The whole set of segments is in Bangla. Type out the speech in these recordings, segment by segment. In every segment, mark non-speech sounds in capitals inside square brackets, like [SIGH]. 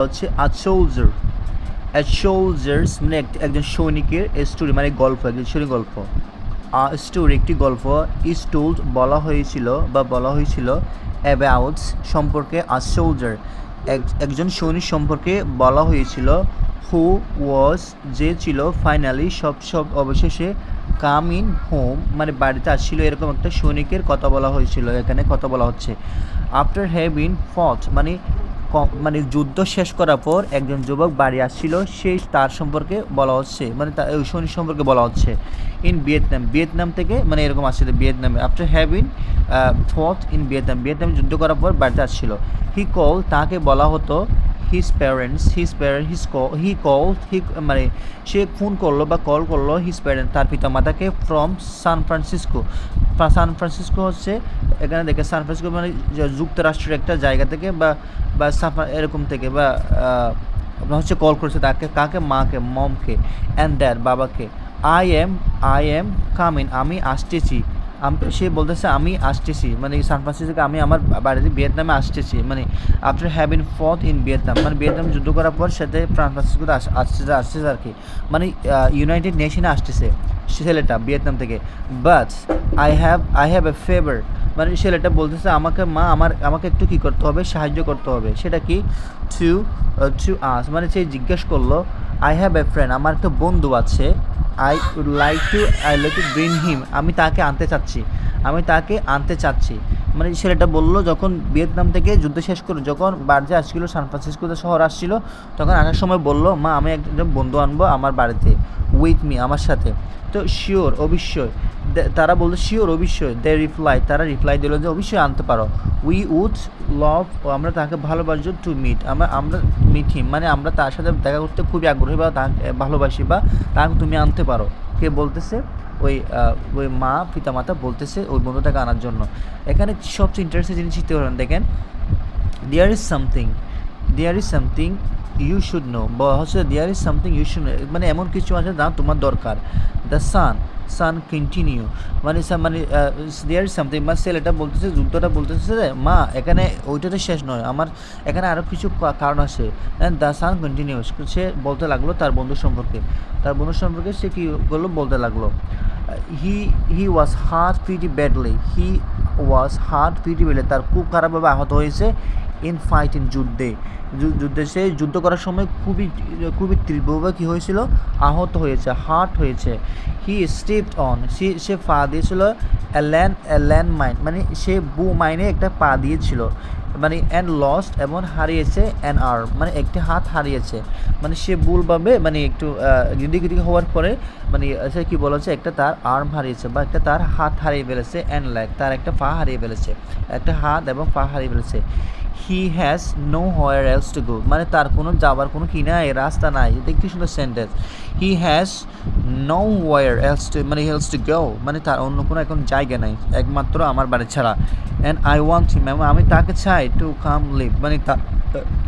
হচ্ছে আ সোলজার এ সোলজার্স এক- একজন সৈনিকের স্টোরি মানে গল্প, একজন সৈনিক গল্প। আ স্টোরি একটি গল্প। ইজ টোল্ড বলা হয়েছিল বা বলা হয়েছিল অ্যাবাউট সম্পর্কে আ সোলজার একজন সৈনিক সম্পর্কে বলা হয়েছিল হু ওয়াজ যে ছিল ফাইনালি সব সব অবশেষে কাম ইন হোম মানে বাড়িতে আসছিল এরকম একটা সৈনিকের কথা বলা হয়েছিল, এখানে কথা বলা হচ্ছে। আফটার হ্যাভ ইন ফট মানে মানে যুদ্ধ শেষ করার পর একজন যুবক বাড়ি আসছিল, সেই তার সম্পর্কে বলা হচ্ছে মানে তার ওই সৈনিক সম্পর্কে বলা হচ্ছে ইন ভিয়েতনাম ভিয়েতনাম থেকে মানে এরকম আসছিল ভিয়েতনামে after having fought in Vietnam Vietnam যুদ্ধ করার পর বাড়িতে আসছিল। হি কল তাকে বলা হতো his parents his parent his he call he মানে সে ফোন করল বা কল করল হিজ প্যারেন্ট তার পিতা মাতাকে from San Francisco San Francisco হচ্ছে এখানে দেখে সান ফ্রান্সিসকো মানে যুক্তরাষ্ট্রের একটা জায়গা থেকে বা বা এরকম থেকে বা আপনার হচ্ছে কল করেছে তাকে, কাকে? মাকে মমকে অ্যান্ড ড্যাড বাবাকে। I am I am coming আমি আসতেছি। সে বলতেছে, আমি আসতেছি। মানে সান ফ্রান্সিসকো, আমি আমার বাড়িতে ভিয়েতনামে আসতেছি। মানে after having fought in Vietnam মানে ভিয়েতনাম যুদ্ধ করার পর সাথে সান ফ্রান্সিসকোতে আস- আসতেছে আসতেছে আর কি। মানে ইউনাইটেড নেশনে আসতেছে ছেলেটা ভিয়েতনাম থেকে। But I have I have a favour মানে ছেলেটা বলতেছে, আমাকে, মা, আমার, আমাকে একটু কী করতে হবে? সাহায্য করতে হবে। সেটা কি? টু টু আস মানে সে জিজ্ঞেস করল আই হ্যাভ এ ফ্রেন্ড আমার একটা বন্ধু আছে। I would like to I like to bring him আমি তাকে আনতে চাচ্ছি। আমি তাকে আনতে চাচ্ছি। মানে ছেলেটা বলল, যখন ভিয়েতনাম থেকে যুদ্ধ শেষ করে, যখন বার্জে আসছিল, সান ফ্রান্সিসকোতে শহর আসছিল, তখন আসার সময় বলল, মা, আমি একজন বন্ধু আনব আমার বাড়িতে উইথ মি আমার সাথে। তো শিওর অবশ্যই। তারা বলল শিওর অবশ্যই। দে রিপ্লাই তারা রিপ্লাই দিল যে, অবশ্যই আনতে পারো। উই উড লভ আমরা তাকে ভালোবাসি টু মিট আমরা আমরা মিট মানে আমরা তার সাথে দেখা করতে খুবই আগ্রহী বা তাকে ভালোবাসি বা তাকে তুমি আনতে পারো। কে বলতেছে? ওই ওই মা, পিতামাতা বলতেছে ওই বন্ধুটাকে আনার জন্য। এখানে সবচেয়ে ইন্টারেস্টিং জিনিস শিখতে পারেন দেখেন। There is something there is something you should know বা হচ্ছে there is something you should know মানে এমন কিছু আছে যা তোমার দরকার। দ্য সান সান কন্টিনিউ মানে মানে দেয়ার সামথিং মানে ছেলেটা বলতেছে, যুদ্ধটা বলতেছে যে, মা, এখানে ওইটাতে শেষ নয়। আমার এখানে আরও কিছু কারণ আছে। দ্য সান কন্টিনিউস সে বলতে লাগল তার বন্ধু সম্পর্কে। তার বন্ধু সম্পর্কে সে কী করল? বলতে লাগল he he was hurt pretty badly he was hurt pretty badly তার খুব খারাপভাবে আহত হয়েছে। ইন ফাইট ইন যুদ্ধে। যুদ্ধে সে যুদ্ধ করার সময় খুবই খুবই তীব্রভাবে কী হয়েছিল? আহত হয়েছে হার্ট হয়েছে। হি স্টেপড অন সে সে পা দিয়েছিল ল্যান্ড ল্যান্ড মাইন মানে সে বু মাইনে একটা পা দিয়েছিল। মানে অ্যান্ড লস্ট এবং হারিয়েছে অ্যান আর্ম মানে একটি হাত হারিয়েছে। মানে সে ভুলভাবে মানে একটু গিদিক গিদিক হওয়ার পরে মানে সে কী বলেছে, একটা তার আর্ম হারিয়েছে বা একটা তার হাত হারিয়ে ফেলেছে অ্যান্ড লেগ তার একটা পা হারিয়ে ফেলেছে, একটা হাত এবং পা হারিয়ে ফেলেছে। He has nowhere else to go মানে তার কোনো যাওয়ার কোনো কি নাই, রাস্তা নাই। একটি সুন্দর sentence he has nowhere else to মানে হেলস টু গো মানে তার অন্য কোনো এখন জায়গা নাই। একমাত্র আমার বাড়ি ছাড়া। অ্যান্ড আই ওয়ান্ট হিম আমি তাকে চাই টু কাম লিভ মানে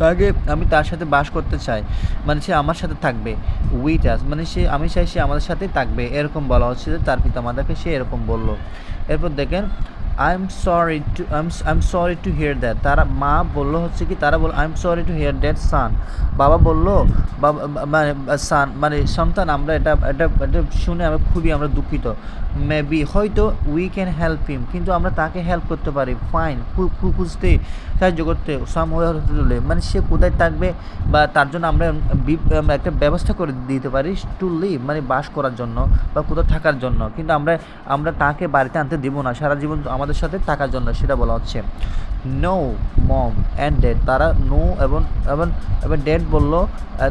তাকে আমি তার সাথে বাস করতে চাই। মানে সে আমার সাথে থাকবে। উইথ আস মানে সে, আমি চাই সে আমাদের সাথেই থাকবে। এরকম বলা হচ্ছে যে তার পিতা মাতাকে সে এরকম বলল। এরপর দেখেন I sorry to I am sorry to hear that তারা, মা বলল হচ্ছে কি, তারা বলল I am sorry to hear that son বাবা বলল, বাবা মানে সান মানে সন্তান, আমরা এটা এটা এটা শুনে আমরা খুবই আমরা দুঃখিত। মেবি হয়তো উই ক্যান হেল্প হিম কিন্তু আমরা তাকে হেল্প করতে পারি। ফাইন খুঁজতে, সাহায্য করতে সাম হলে মানে সে কোথায় থাকবে বা তার জন্য আমরা একটা ব্যবস্থা করে দিতে পারি টু লিভ মানে বাস করার জন্য বা কোথাও থাকার জন্য। কিন্তু আমরা আমরা তাকে বাড়িতে আনতে দেবো না। সারা জীবন আমাদের সাথে থাকার জন্য সেটা বলা হচ্ছে নো মম অ্যান্ড ডেড তারা নো এবং এবং এবং ডেড বলল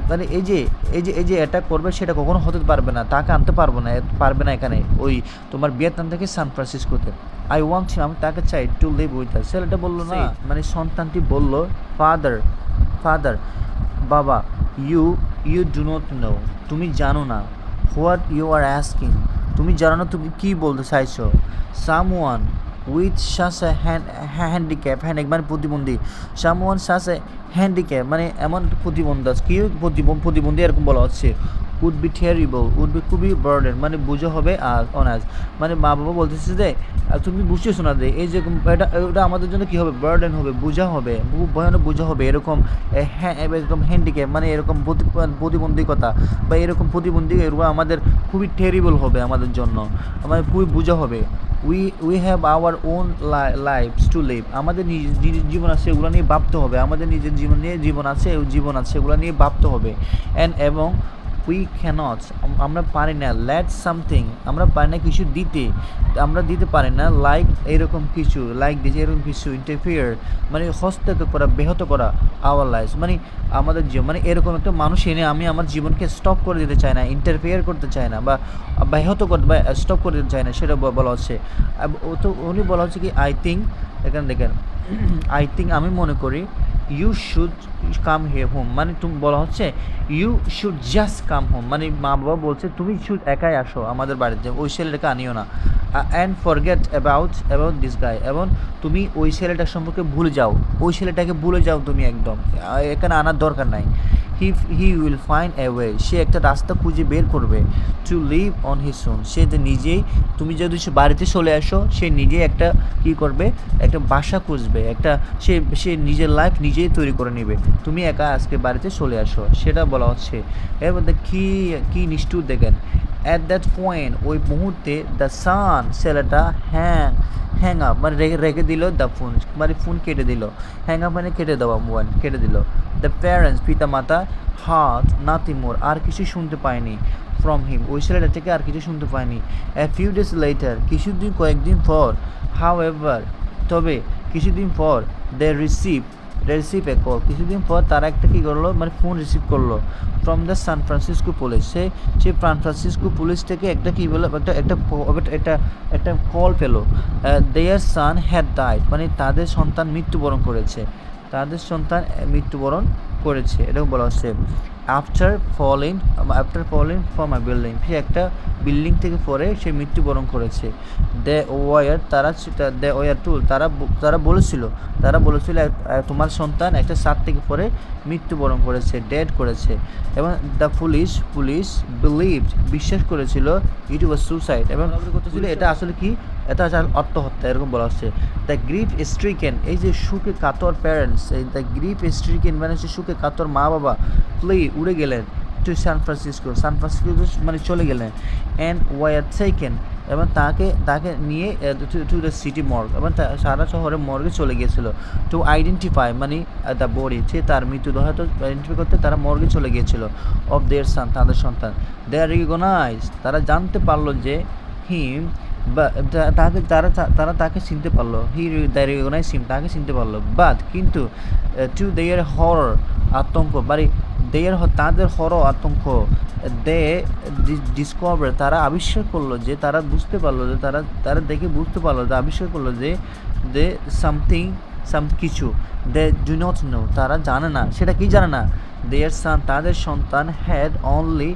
মানে এই যে এই যে এই যে এটা করবে সেটা কখনো হতে পারবে না তাকে আনতে পারব না পারবে না এখানে ওই তোমার ভিয়েতনাম থেকে সান ফ্রান্সিসকোতে। আই ওয়ান্ট আমি তাকে চাই টু লিভ উইথ ছেলেটা বলল না মানে সন্তানটি বলল ফাদার ফাদার বাবা you you do not know তুমি জানো না হোয়াট ইউ আর অ্যাস্কিং তুমি জানো না তুমি কী বলতে চাইছো someone with such a handicap hand মানে প্রতিবন্ধী। সামওয়ান এ হ্যান্ডিক্যাপ মানে এমন প্রতিবন্ধী কি প্রতিবন্ধী এরকম বলা হচ্ছে। Would be terrible would be খুবই বার্ডেন মানে বুঝে হবে আর অনার্স মানে মা বাবা বলতেছে যে তুমি বুঝতেছো না যে, এই যে এটা এটা আমাদের জন্য কী হবে? বার্ডেন হবে, বোঝা হবে ভয়ানক বোঝা হবে এরকম হ্যাঁ এরকম হ্যান্ডিক্যাপ মানে এরকম প্রতি- প্রতিবন্ধকতা বা এরকম প্রতিবন্ধী এরকম আমাদের খুবই টেরিবল হবে আমাদের জন্য। আমাদের খুবই বোঝা হবে। We we have our own lives to live আমাদের নিজ- নিজের জীবন আছে, এগুলো নিয়ে ভাবতে হবে। আমাদের নিজের জীবন নিয়ে জীবন আছে জীবন আছে, এগুলো নিয়ে ভাবতে হবে। অ্যান্ড এবং উই ক্যানট আমরা পারি না লেট সামথিং আমরা পারি না কিছু দিতে, আমরা দিতে পারি না লাইক এরকম কিছু লাইক দিস এরকম কিছু ইন্টারফিয়ার মানে হস্তক্ষেপ করা, ব্যাহত করা আওয়ার লাইফ মানে আমাদের জীবন মানে এরকম একটা মানুষ এনে আমি আমার জীবনকে স্টপ করে দিতে চাই না ইন্টারফিয়ার করতে চাই না, বা ব্যাহত করতে বা স্টপ করে দিতে চাই না, সেটা বলা হচ্ছে। তো উনি বলা হচ্ছে কি আই থিঙ্ক এখানে দেখেন [CLEARS THROAT] আই থিঙ্ক আমি মনে করি you should come hey home মানে তুমি বলা হচ্ছে you should just come home মানে মা বাবা বলছে, তুমি শুধু একাই আসো আমাদের বাড়িতে। ওই ছেলেটাকে আনিও না। And forget about about this guy এবং তুমি ওই ছেলেটার সম্পর্কে ভুলে যাও। ওই ছেলেটাকে ভুলে যাও তুমি একদম। এখানে আনার দরকার নাই। He he will find a way সে একটা রাস্তা খুঁজে বের করবে to live on his own সে যে নিজেই, তুমি যদি সে বাড়িতে চলে আসো, সে নিজেই একটা কী করবে? একটা বাসা খুঁজবে, একটা সে সে নিজের লাইফ নিজেই তৈরি করে নেবে। তুমি একা আজকে বাড়িতে চলে আসো, সেটা বলা হচ্ছে। এর মধ্যে কী কী নিষ্ঠুর দেখেন। অ্যাট দ্যাট পয়েন্ট ওই মুহূর্তে দ্য সান ছেলেটা হ্যাং হ্যাং আপ মানে রেখে রেখে দিল দ্য ফোন মানে ফোন কেটে দিল। হ্যাং আপ মানে কেটে দেওয়া মোবাইল কেটে দিল। দ্য প্যারেন্টস পিতা মাতা হাত নাতি মোর আর কিছু শুনতে পায়নি ফ্রম হিম ওই ছেলেটা থেকে আর কিছু শুনতে পায়নি। এ ফিউ ডেজ লেটার কিছুদিন কয়েকদিন পর হাউ এভার তবে কিছুদিন পর they receive receive a call কিছুদিন পর তারা একটা কী করল? মানে ফোন রিসিভ করল from the San Francisco police সে সেই সান ফ্রান্সিসকো পুলিশ থেকে একটা কী বলে একটা একটা একটা একটা কল পেল। দেয়ার সান হ্যাড ডাইড মানে তাদের সন্তান মৃত্যুবরণ করেছে। তাদের সন্তান মৃত্যুবরণ করেছে। এরকম বলা হচ্ছে। After falling after falling from a building সে একটা বিল্ডিং থেকে পরে সে মৃত্যুবরণ করেছে। দে ওয়ার তারা দে ওয়ার টুল তারা তারা বলেছিল তারা বলেছিল তোমার সন্তান একটা সাত থেকে পরে মৃত্যুবরণ করেছে ডেড করেছে। এবং দ্য পুলিশ পুলিশ বিলিভ বিশ্বাস করেছিল ইট ওয়াজ সুসাইড এবং করতেছিল এটা আসলে কি? এটা আসলে আত্মহত্যা এরকম বলা হচ্ছে। দ্য গ্রিফ স্ট্রিকেন এই যে সুখে কাতর প্যারেন্টস এই দ্য গ্রিফ স্ট্রিকেন মানে হচ্ছে সুখে কাতর মা বাবা প্লে উড়ে গেলেন to San Francisco San Francisco মানে চলে গেলেন। অ্যান্ড ওয়াই ওয়ার সেকেন্ড এবং তাকে তাকে নিয়ে টু দ্য সিটি মর্গ এবং সারা শহরে মর্গে চলে গিয়েছিল। টু আইডেন্টিফাই মানে দ্য বডি সে তার মৃত্যুদেহ আইডেন্টিফাই করতে তারা মর্গে চলে গিয়েছিল অফ দেয়ার সান তাদের সন্তান। দে আর রিকগনাইজ তারা জানতে পারল যে হিম তাকে, তারা তারা তাকে চিনতে পারল। হি দ্য রিকগনাইজ হিম তাকে চিনতে পারল। বাট কিন্তু টু দেয়ার হর আতঙ্ক বাড়ি দেয়ার তাদের হর আতঙ্ক। দে ডিসকভার তারা আবিষ্কার করল যে, তারা বুঝতে পারল যে, তারা তারা দেখে বুঝতে পারল যে, আবিষ্কার করল যে দে সামথিং সাম কিছু। দে ডু নট নো তারা জানে না। সেটা কি জানে না? দেয়ার সান তাদের সন্তান হ্যাড অনলি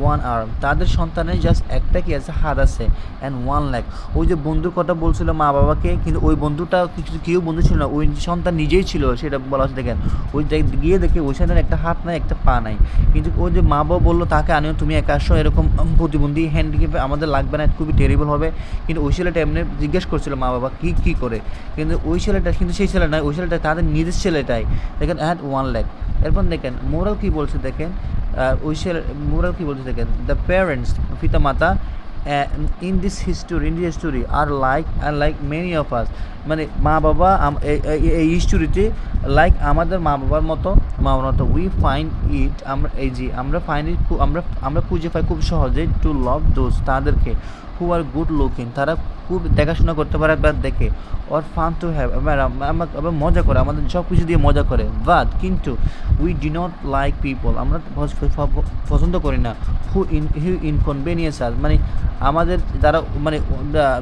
ওয়ান আর্ম তাদের সন্তানের জাস্ট একটা কি আছে? হাত আছে অ্যান্ড ওয়ান ল্যাক ওই যে বন্ধুর কথা বলছিল মা বাবাকে, কিন্তু ওই বন্ধুটা কিছু কেউ বন্ধু ছিল না। ওই সন্তান নিজেই ছিল, সেটা বলা হচ্ছে দেখেন। ওই গিয়ে দেখে ওই সন্তানের একটা হাত নাই, একটা পা নাই। কিন্তু ওই যে মা বাবা বলল, তাকে আনিও, তুমি একা আসো। এরকম প্রতিবন্ধী হ্যান্ডিক্যাপে আমাদের লাগবে না, খুবই টেরিবল হবে। কিন্তু ওই ছেলেটা এমনি জিজ্ঞেস করছিল মা বাবা, কী কী করে? কিন্তু ওই ছেলেটা, কিন্তু সেই ছেলে নয়, ওই ছেলেটা তাদের নিজের ছেলেটাই। দেখেন হ্যাড ওয়ান ল্যাক এরপর দেখেন মোরাল কী বলছে দেখেন? ছেলে, মোরাল কী বলছে দেখেন দ্য প্যারেন্টস পিতা মাতা in this history in this history are like are like many of us মানে মা বাবা এই হিস্টোরিতে লাইক আমাদের মা বাবার মতো, মা বাবার মতো। উই ফাইন্ড ইট আমরা, এই যে আমরা ফাইন্ড ইট আমরা আমরা খুঁজে পাই খুব সহজে টু লাভ দোজ তাদেরকে হু আর গুড লুকিং তারা খুব দেখাশোনা করতে পারে বা দেখে। ওর ফান টু হ্যাভ মজা করে, আমাদের সব কিছু দিয়ে মজা করে। বাট কিন্তু we do not like people আমরা পছ- পছন্দ করি না। হু ইন হু ইনকনভেনিয়েন্স আর মানে আমাদের যারা মানে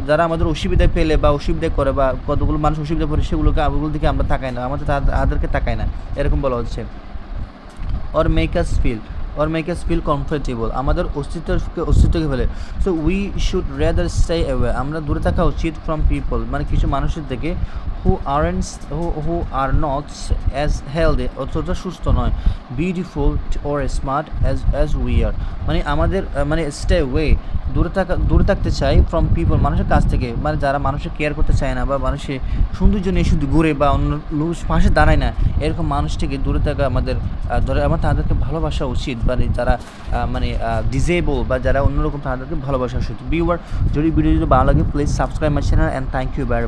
যারা আমাদের অসুবিধায় পেলে বা অসুবিধা করে বা কতগুলো মানুষ অসুবিধা পড়ে সেগুলোকে ওগুলো দিকে আমরা তাকাই না। আমাদের তাদের- তাদেরকে তাকাই না। এরকম বলা হচ্ছে। Or make us feel or make us feel comfortable আমাদের অস্তিত্বকে অস্তিত্বকে ফেলে। So we should rather stay away আমরা দূরে থাকা উচিত ফ্রম পিপল মানে কিছু মানুষের থেকে who aren't who who are not as healthy অতটা সুস্থ নয়। Beautiful or smart as as we are মানে আমাদের মানে স্টে ওয়ে দূরে থাকা দূরে থাকতে চাই ফ্রম পিপল মানুষের কাছ থেকে। মানে যারা মানুষের কেয়ার করতে চায় না বা মানুষের সৌন্দর্য নিয়ে শুধু ঘুরে বা অন্য পাশে দাঁড়ায় না, এরকম মানুষ থেকে দূরে থাকা আমাদের ধরে আমার তাদেরকে ভালোবাসা উচিত। মানে যারা মানে ডিজেবল বা যারা অন্যরকম তাদেরকে ভালোবাসা উচিত বিওয়ার যদি ভিডিও যদি ভালো লাগে please subscribe my channel and thank you very